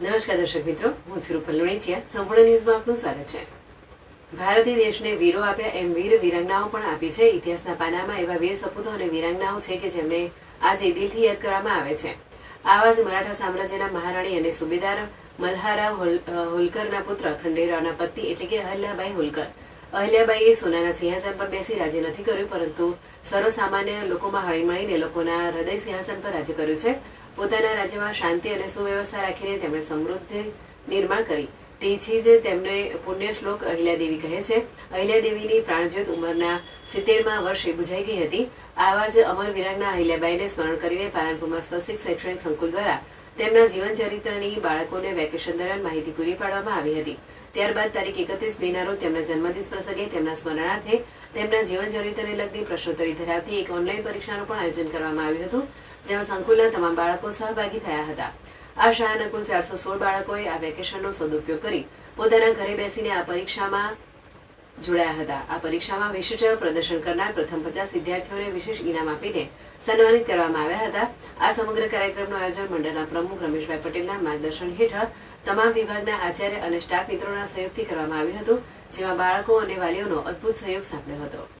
નમસ્કાર દર્શક મિત્રો, હું છું રૂપલ લુણીચિયા. સંપૂર્ણ ન્યૂઝમાં આપનું સ્વાગત છે. ભારતે દેશને વીરો આપ્યા એમ વીર વિરાંગનાઓ પણ આપી છે. ઇતિહાસના પાનામાં એવા વીર સપૂતો અને વિરાંગનાઓ છે કે જેમને આજે દિલથી યાદ કરવામાં આવે છે. આવા જ મરાઠા સામ્રાજ્યના મહારાણી અને સુબેદાર મલ્હારાવ હોલકરના પુત્ર ખંડેરાવના પત્ની એટલે કે અહલ્યાબાઈ હોલકર. અહલ્યાબાઈએ સોનાના સિંહાસન પર બેસી રાજ્ય નથી કર્યું, પરંતુ સર્વસામાન્ય લોકોમાં હળીમળીને લોકોના હૃદય સિંહાસન પર રાજ્ય કર્યું છે. પોતાના રાજ્યમાં શાંતિ અને સુવ્યવસ્થા રાખીને તેમણે સમૃદ્ધિ નિર્માણ કરી. તેથી જ તેમને પુણ્ય શ્લોક અહિલ્યાદેવી કહે છે, અહિલ્યાદેવીની પ્રાણજ્યોત ઉંમરના સિત્તેરમાં વર્ષે બુઝાઈ ગઈ હતી. આવા જ અમર વિરાગના અહિલ્યાબાઈને સ્મરણ કરીને પાલનપુરમાં સ્વસ્તિક શૈક્ષણિક સંકુલ દ્વારા તેમના જીવનચરિત્રની બાળકોને વેકેશન દરમિયાન માહિતી પૂરી પાડવામાં આવી હતી. ત્યારબાદ તારીખ એકત્રીસ મેના રોજ તેમના જન્મદિન પ્રસંગે તેમના સ્મરણાર્થે તેમના જીવન ચરિત્રને લગતી પ્રશ્નોત્તરી ધરાવતી એક ઓનલાઈન પરીક્ષાનું પણ આયોજન કરવામાં આવ્યું હતું, જેમાં સંકુલના તમામ બાળકો સહભાગી થયા હતા. આ શાળાના કુલ ચારસો સોળ બાળકોએ આ વેકેશનનો સદુપયોગ કરી પોતાના ઘરે બેસીને આ પરીક્ષામાં જોડાયા હતા. આ પરીક્ષામાં વિશિષ્ટ પ્રદર્શન કરનાર પ્રથમ પચાસ વિદ્યાર્થીઓને વિશેષ ઇનામ આપીને સન્માનિત કરવામાં આવ્યા હતા. આ સમગ્ર કાર્યક્રમનું આયોજન મંડળના પ્રમુખ રમેશભાઈ પટેલના માર્ગદર્શન હેઠળ તમામ વિભાગના આચાર્ય અને સ્ટાફ મિત્રોના સહયોગથી કરવામાં આવ્યું હતું, જેમાં બાળકો અને વાલીઓનો અદભુત સહયોગ સાંપડ્યો હતો.